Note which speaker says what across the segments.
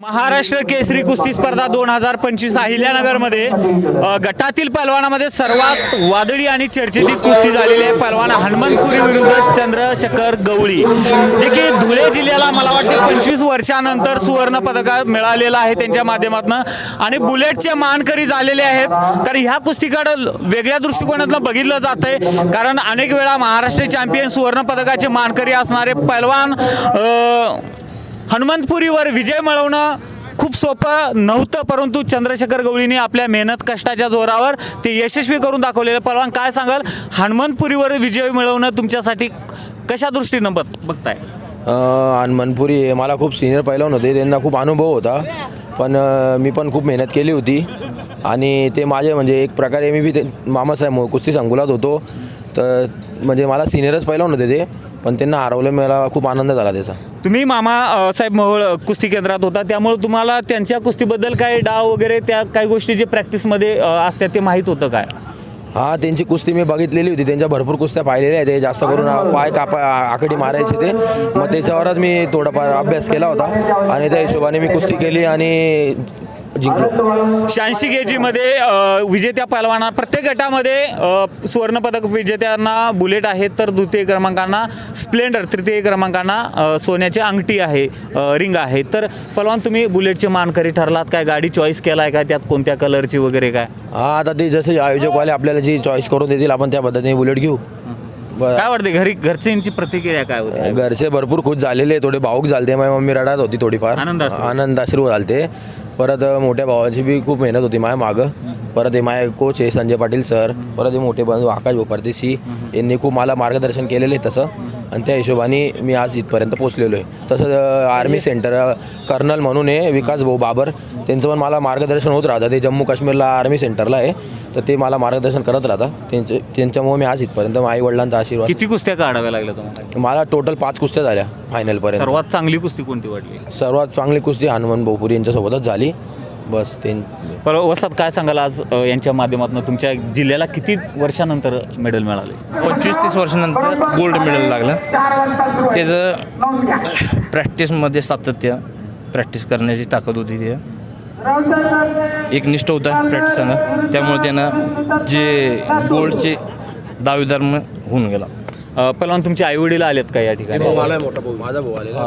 Speaker 1: महाराष्ट्र केसरी कुस्ती स्पर्धा दोन हजार पंचवीस अहिल्यानगरमध्ये गटातील पलवानामध्ये सर्वात वादळी आणि चर्चेची कुस्ती झालेली आहे. पलवान हनुमंतपुरी विरुद्ध चंद्रशेखर गवळी. जे की धुळे जिल्ह्याला मला वाटते पंचवीस वर्षानंतर सुवर्ण पदक मिळालेलं आहे त्यांच्या माध्यमातून. आणि बुलेटचे मानकरी झालेले आहेत. कारण ह्या कुस्तीकडे वेगळ्या दृष्टिकोनातून बघितलं जातंय. कारण अनेक वेळा महाराष्ट्र चॅम्पियन सुवर्ण पदकाचे मानकरी असणारे पलवान हनुमंतपुरीवर विजय मिळवणं खूप सोपं नव्हतं परंतु चंद्रशेखर गवळीने आपल्या मेहनत कष्टाच्या जोरावर ते यशस्वी करून दाखवलेलं. परवान काय सांगाल? हनुमंतपुरीवर विजय मिळवणं तुमच्यासाठी कशा दृष्टीनं बघ बघताय?
Speaker 2: अ, हनुमानपुरी हे मला खूप सिनियर पैलवान होते. त्यांना खूप अनुभव होता. पण मी पण खूप मेहनत केली होती. आणि ते माझे म्हणजे एक प्रकारे मी बी ते मामासाहेब कुस्ती संकुलात होतो. तर म्हणजे मला सिनियरच पैलवान होते ते पण त्यांना हरवलं मला खूप आनंद झाला त्याचा.
Speaker 1: तुम्ही मामा अ, साहेब मोहोळ कुस्ती केंद्रात होता त्यामुळे तुम्हाला त्यांच्या कुस्तीबद्दल काय डाव वगैरे त्या काही गोष्टी जे प्रॅक्टिसमध्ये अ, असतात ते माहीत होतं काय?
Speaker 2: हा त्यांची कुस्ती मी बघितलेली होती त्यांच्या भरपूर कुस्त्या पाहिलेल्या आहेत ते जास्त करून आ- पाय कापा आ- आकडी मारायचे ते. मग त्याच्यावरच मी थोडाफार अभ्यास केला होता आणि त्या हिशोबाने मी कुस्ती केली आणि जिंकलो.
Speaker 1: शहाऐंशी के जीमध्ये विजेत्या पहलवाना प्रत्येक गटामध्ये सुवर्णपदक विजेत्यांना बुलेट आहेत तर द्वितीय क्रमांकांना स्प्लेंडर तृतीय क्रमांकांना सोन्याची अंगठी आहे रिंग आहे. तर पहलवान तुम्ही बुलेटचे मानकरी ठरलात काय? गाडी चॉईस केलाय काय त्यात कोणत्या कलरची वगैरे काय?
Speaker 2: हा आता ते जसे आयोजकवाले आपल्याला जी चॉईस करून देतील आपण त्या पद्धतीने बुलेट घेऊ.
Speaker 1: काय वाटते घरी घरच्यांची प्रतिक्रिया काय होती?
Speaker 2: घरचे भरपूर खुश झालेले थोडे भाऊक झालते माझी मम्मी रडत होती थोडीफार.
Speaker 1: आनंदाश्रू.
Speaker 2: आनंदाश्रू झालते. परत मोठ्या भावाची बी खूप मेहनत होती माझ्या मागं. परत हे माझे कोच आहे संजय पाटील सर परत हे मोठे बंधू आकाश भोपारदेशी यांनी खूप मला मार्गदर्शन केलेलं आहे तसं. आणि त्या हिशोबाने मी आज इथपर्यंत पोचलेलो आहे. तसंच आर्मी सेंटर कर्नल म्हणून आहे विकास भाऊ बाबर. त्यांचं पण मला मार्गदर्शन होत राहतं. ते जम्मू काश्मीरला आर्मी सेंटरला आहे. तर ते मला मार्गदर्शन करत राहतात त्यांचे त्यांच्यामुळे मी आज इथपर्यंत आई वडिलांचा आशीर्वाद
Speaker 1: किती कुस्त्या काढाव्या लागल्या तुम्हाला?
Speaker 2: मला टोटल पाच कुस्त्या झाल्या फायनलपर्यंत
Speaker 1: सर्वात चांगली कुस्ती कोणती वाटली?
Speaker 2: सर्वात चांगली कुस्ती हनुमान भाऊपुरी यांच्यासोबतच झाली. बस ते
Speaker 1: पर वसात काय सांगाल आज अ, यांच्या माध्यमातून? तुमच्या जिल्ह्याला किती वर्षानंतर मेडल मिळाले?
Speaker 3: पंचवीस तीस वर्षानंतर गोल्ड मेडल लागलं. त्याचं प्रॅक्टिसमध्ये सातत्य प्रॅक्टिस करण्याची ताकद होती ते. एक निष्ठ होता प्रॅक्टिसानं त्यामुळे त्यानं जे गोल्डचे दावेदार म- होऊन गेला.
Speaker 1: पहलवान तुमचे आई वडील आलेत का या ठिकाणी?
Speaker 2: मला मोठा भाऊ माझा भाऊ आलेला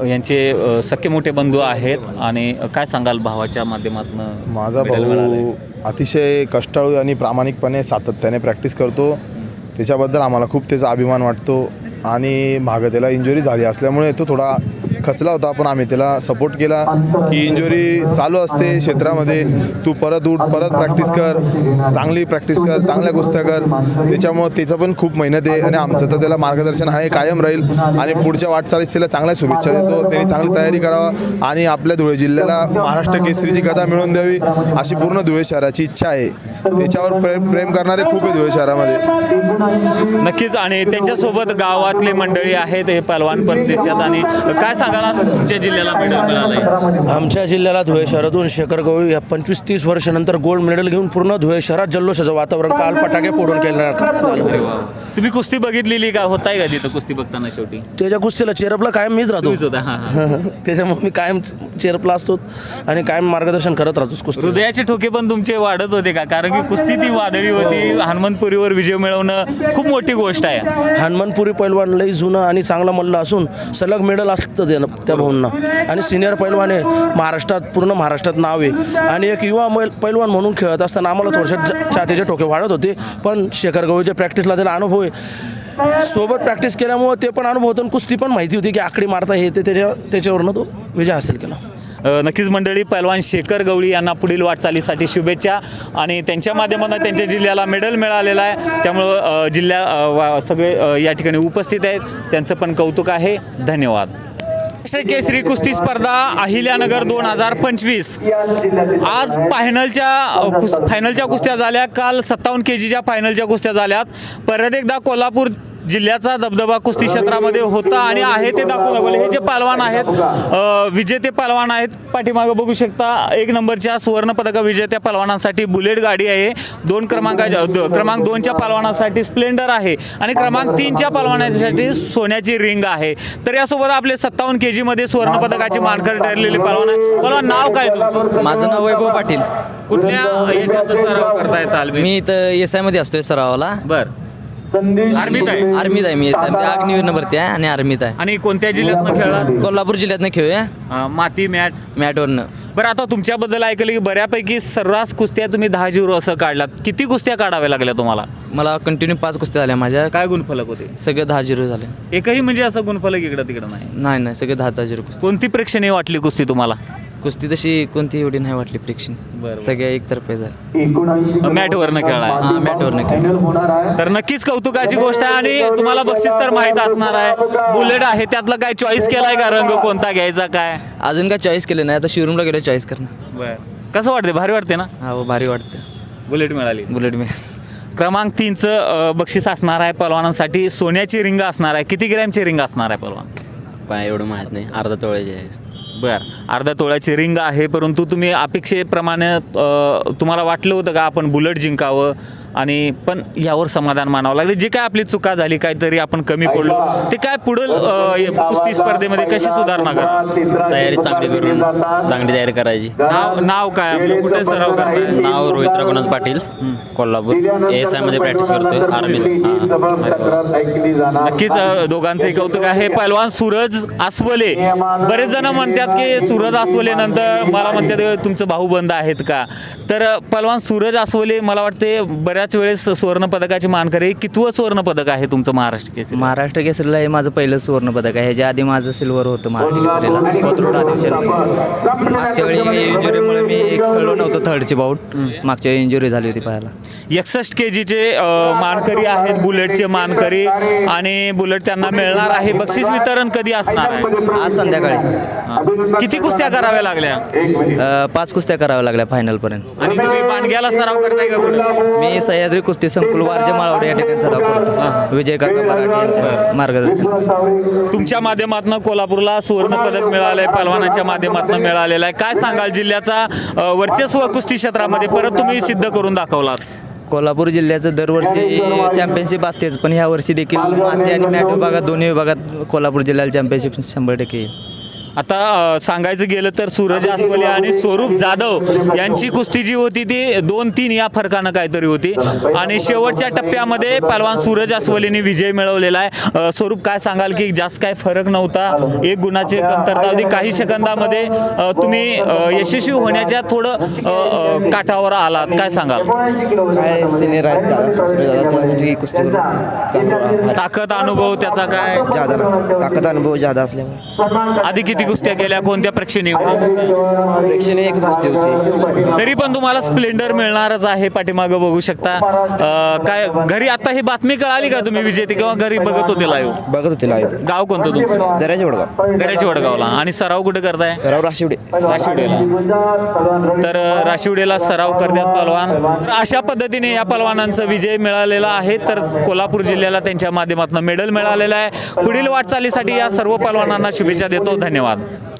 Speaker 1: अ, यांचे सख्खे मोठे बंधू आहेत आणि काय सांगाल भावाच्या माध्यमातून?
Speaker 4: माझा भाऊ अतिशय कष्टाळू आणि प्रामाणिकपणे सातत्याने प्रॅक्टिस करतो. त्याच्याबद्दल आम्हाला खूप त्याचा अभिमान वाटतो आणि मागं त्याला इंजुरी झाली असल्यामुळे तो थोडा खचला होता पण आम्ही त्याला सपोर्ट केला. की इंजुरी चालू असते क्षेत्रामध्ये. तू परत उठ परत प्रॅक्टिस कर. चांगली प्रॅक्टिस कर चांगल्या गोष्टी कर. त्याच्यामुळं त्याचं पण खूप मेहनत आहे आणि आमचं तर त्याला मार्गदर्शन आहे कायम राहील. आणि पुढच्या वाटचालीस त्याला चांगल्या शुभेच्छा देतो. त्यांनी चांगली तयारी करावा आणि आपल्या धुळे जिल्ह्याला महाराष्ट्र केसरीची गदा मिळवून द्यावी अशी पूर्ण धुळे शहराची इच्छा आहे. त्याच्यावर प्रेम प्रेम करणारे खूप आहे धुळे शहरामध्ये.
Speaker 1: नक्कीच. आणि त्यांच्यासोबत गावातले मंडळी आहेत हे पलवान पण दिसतात. आणि काय आज तुमच्या जिल्ह्याला मेडल मिळालंय.
Speaker 5: आमच्या जिल्ह्याला धुळे शहरातून शेखर गवळी या पंचवीस तीस वर्षानंतर गोल्ड मेडल घेऊन पूर्ण धुळे शहरात जल्लोषाचं वातावरण काल फटाके फोडून केलं. करण्यात आलं
Speaker 1: तुम्ही कुस्ती बघितलेली का? होताय का तिथं कुस्ती बघताना शेवटी?
Speaker 5: त्याच्या कुस्तीला चेरपला कायम मीच राहतो.
Speaker 1: तुम्हीच होता हा हा.
Speaker 5: त्याच्यामुळे मी कायम चेरपला असतो आणि कायम मार्गदर्शन करत राहतो कुस्ती.
Speaker 1: हृदयाचे ठोके पण तुमचे वाढत होते का? कारण की कुस्ती ती वादळी होती हनुमंतपुरीवर विजय मिळवणं खूप मोठी गोष्ट आहे.
Speaker 5: हनुमानपुरी पैलवान लई जुनं आणि चांगला मल्ल असून सलग मेडल असतं त्यानं त्या भाऊंना. आणि सिनियर पैलवान आहे महाराष्ट्रात पूर्ण महाराष्ट्रात नाव आहे. आणि एक युवा मैल पैलवान म्हणून खेळत असताना आम्हाला थोडशा छातीचे ठोके वाढत होते. पण शेखर गवळीच्या प्रॅक्टिसला त्याला अनुभव आहे सोबत प्रॅक्टिस केल्यामुळं ते पण अनुभव होतं कुस्ती पण माहिती होती की आकडी मारता हे ते त्याच्या त्याच्यावरनं तो विजय हासिल केला.
Speaker 1: अ, नक्कीच मंडळी पैलवान शेखर गवळी यांना पुढील वाटचालीसाठी शुभेच्छा आणि त्यांच्या माध्यमातून त्यांच्या जिल्ह्याला मेडल मिळालेलं आहे. त्यामुळं अ, जिल्ह्या अ, वा- सगळे अ, या ठिकाणी उपस्थित आहेत. त्यांचं पण कौतुक आहे. धन्यवाद. महाराष्ट्र केसरी कुस्ती स्पर्धा अहिल्यानगर दोन हजार पंचवीस. आज फायनलच्या कुस फायनलच्या कुस्त्या झाल्या. काल सत्तावन्न के जीच्या फायनलच्या कुस्त्या झाल्यात. परत एकदा कोल्हापूर जिल्ह्याचा दबदबा कुस्ती क्षेत्रामध्ये होता आणि आहे ते दाखवून दाखवले हे जे पहलवान आहेत विजेते पहलवान आहेत पाठीमागं बघू शकता एक नंबरच्या सुवर्ण पदक विजेत्या पहलवानांसाठी बुलेट गाडी आहे. दोन क्रमांकाच्या द- क्रमांक दोनच्या पहलवानासाठी स्प्लेंडर आहे आणि क्रमांक तीनच्या पहलवानासाठी सोन्याची रिंग आहे. तर यासोबत आपले सत्तावन्न के जीमध्ये सुवर्ण पदकाची मानकर ठरलेले पहलवान आहे पहलवान नाव काय तुमचं?
Speaker 6: माझं नाव वैभव पाटील.
Speaker 1: कुठल्या याच्यात सराव करताय तालमी?
Speaker 6: मी इथं एस आयमध्ये असतोय सरावाला.
Speaker 1: बर. आर्मीत आहे.
Speaker 6: आर्मीत आहे मी. अग्निवीर भरती आहे आणि आर्मीत आहे.
Speaker 1: आणि कोणत्या जिल्ह्यातनं खेळला
Speaker 6: कोल्हापूर जिल्ह्यातनं खेळूया.
Speaker 1: अं, माती मॅट.
Speaker 6: मॅटवरनं.
Speaker 1: बरं आता तुमच्याबद्दल ऐकलं की बऱ्यापैकी सर्रास कुस्त्या तुम्ही दहा झिरो असं काढलात. किती कुस्त्या काढाव्या लागल्या तुम्हाला?
Speaker 6: मला कंटिन्यू पाच कुस्त्या झाल्या माझ्या.
Speaker 1: काय गुणफलक होते?
Speaker 6: सगळे दहा झिरो झाले.
Speaker 1: एकही म्हणजे असं गुणफलक इकडं तिकडं नाही?
Speaker 6: नाही नाही सगळे दहा दहा झिरो कुस्ती
Speaker 1: कोणती प्रेक्षणीय वाटली कुस्ती तुम्हाला?
Speaker 6: कुस्ती तशी कोणती एवढी नाही वाटली प्रेक्षण
Speaker 1: बरं.
Speaker 6: सगळ्या एकतर्फे झाल्या
Speaker 1: मॅटवरनं खेळाय.
Speaker 6: हां मॅटवरनं खेळ
Speaker 1: तर नक्कीच कौतुकाची गोष्ट आहे आणि तुम्हाला बक्षीस तर माहीत असणार आहे. बुलेट आहे त्यातला काय चॉईस केलाय का? रंग कोणता घ्यायचा काय?
Speaker 6: अजून काय चॉईस केलं नाही आता शोरूमला गेलो चॉईस करणं
Speaker 1: बर. कसं वाटते भारी वाटते ना?
Speaker 6: हा भारी वाटतं
Speaker 1: बुलेट मिळाली.
Speaker 6: बुलेट मी
Speaker 1: क्रमांक तीनचं अ, बक्षीस असणार आहे पलवानांसाठी. सोन्याची रिंग असणार आहे. किती ग्रॅमची रिंग असणार आहे पलवान?
Speaker 6: काय एवढं माहीत नाही. अर्धा तोळ्याचे आहे.
Speaker 1: बर. अर्धा तोळ्याची रिंग आहे परंतु तुम्ही अपेक्षेप्रमाणे अ, तुम्हाला वाटलं होतं का आपण बुलेट जिंकावं? आणि पण यावर समाधान मानावं लागलं. जे काय आपली चुका झाली काहीतरी आपण कमी पडलो ते काय पुढील अ, कुस्ती स्पर्धेमध्ये कशी सुधारणा करा?
Speaker 6: तयारी चांगली करून चांगली तयारी करायची.
Speaker 1: नाव नाव काय आपलं? कुठे सराव करताय?
Speaker 6: नाव रोहित रघुनाथ पाटील कोल्हापूर. एस आयमध्ये प्रॅक्टिस करतोय आर्मी
Speaker 1: नक्कीच दोघांचे कौतुक आहे. पहिलवान सूरज आसवले बरेच जण म्हणतात की सूरज आसवले नंतर मला म्हणतात "ए, तुमचं भाऊबंद आहेत का? तर पहिलवान सूरज आसवले मला वाटते बऱ्याच वेळेस सुवर्ण पदकाची मानकरी कितवं सुवर्ण पदक आहे तुमचं महाराष्ट्र केसरी
Speaker 7: महाराष्ट्र केसरीला हे माझं पहिलं सुवर्ण पदक आहे. ह्याच्या आधी माझं सिल्वर होतं महाराष्ट्र केसरीला. कोथरूड आदिवशी मागच्या वेळी इंजुरीमुळे मी खेळलो नव्हतो थर्डची बाऊट मागच्या वेळी इंजुरी झाली होती पाहायला.
Speaker 1: एकसष्ट के जीचे मानकरी आहेत बुलेटचे मानकरी. आणि बुलेट त्यांना मिळणार आहे. बक्षीस वितरण कधी असणार आहे?
Speaker 7: आज संध्याकाळी.
Speaker 1: किती कुस्त्या कराव्या लागल्या?
Speaker 7: अ, पाच कुस्त्या कराव्या लागल्या फायनलपर्यंत
Speaker 1: आणि तुम्ही बांडग्याला सराव करताय का कुठं?
Speaker 7: मी सह्याद्री कुस्ती संकुल वारजे माळवडे या ठिकाणी सराव करतो. विजय काका मराठे यांच्या मार्गदर्शन.
Speaker 1: तुमच्या माध्यमातून कोल्हापूरला सुवर्ण पदक मिळालंय पहलवानाच्या माध्यमातून मिळालेलं आहे. काय सांगाल जिल्ह्याचा वर्चस्व कुस्ती क्षेत्रामध्ये परत तुम्ही सिद्ध करून दाखवलात?
Speaker 7: कोल्हापूर जिल्ह्याचं दरवर्षी चॅम्पियनशिप असतेच पण ह्या वर्षी देखील माती आणि मॅट विभागात दोन्ही विभागात कोल्हापूर जिल्ह्याला चॅम्पियनशिप शंभर टक्के येईल.
Speaker 1: आता सांगायचं गेलं तर सूरज आसवले आणि स्वरूप जाधव यांची कुस्ती जी होती ती दोन तीन या फरकानं काहीतरी होती. आणि शेवटच्या टप्प्यामध्ये पहलवान सूरज आसवलेने विजय मिळवलेला आहे. स्वरूप काय सांगाल की जास्त काय फरक नव्हता? एक गुणाची कमतरता होती. काही सेकंदामध्ये तुम्ही यशस्वी होण्याच्या थोडं काठावर आलात. काय सांगाल?
Speaker 7: काय सिनियर आहेत त्यासाठी कुस्ती
Speaker 1: ताकद अनुभव त्याचा काय?
Speaker 7: जादा ताकद अनुभव जादा असल्यामुळे.
Speaker 1: आधी किती कुस्त्या केल्या कोणत्या प्रेक्षणीय होत्या?
Speaker 7: प्रेक्षणीय एकच कुस्ती होती.
Speaker 1: तरी पण तुम्हाला स्प्लेंडर मिळणारच आहे पाठीमागं बघू शकता. अं, काय घरी आता ही बातमी कळाली का तुम्ही विजेते? किंवा घरी बघत होते लाईव्ह
Speaker 7: बघत होते लाईव्ह
Speaker 1: गाव कोणतं तुमचं?
Speaker 7: दर्याच्या वडगाव.
Speaker 1: घराची वडगावला. आणि सराव कुठे करताय?
Speaker 7: सराव राशिवडे.
Speaker 1: राशिवडेला. तर अं, राशिवडेला सराव करतात पलवान तर अशा पद्धतीने या पलवानांचा विजय मिळालेला आहे. तर कोल्हापूर जिल्ह्याला त्यांच्या माध्यमातून मेडल मिळालेलं आहे. पुढील वाटचालीसाठी या सर्व पलवानांना शुभेच्छा देतो. धन्यवाद. Ramadan.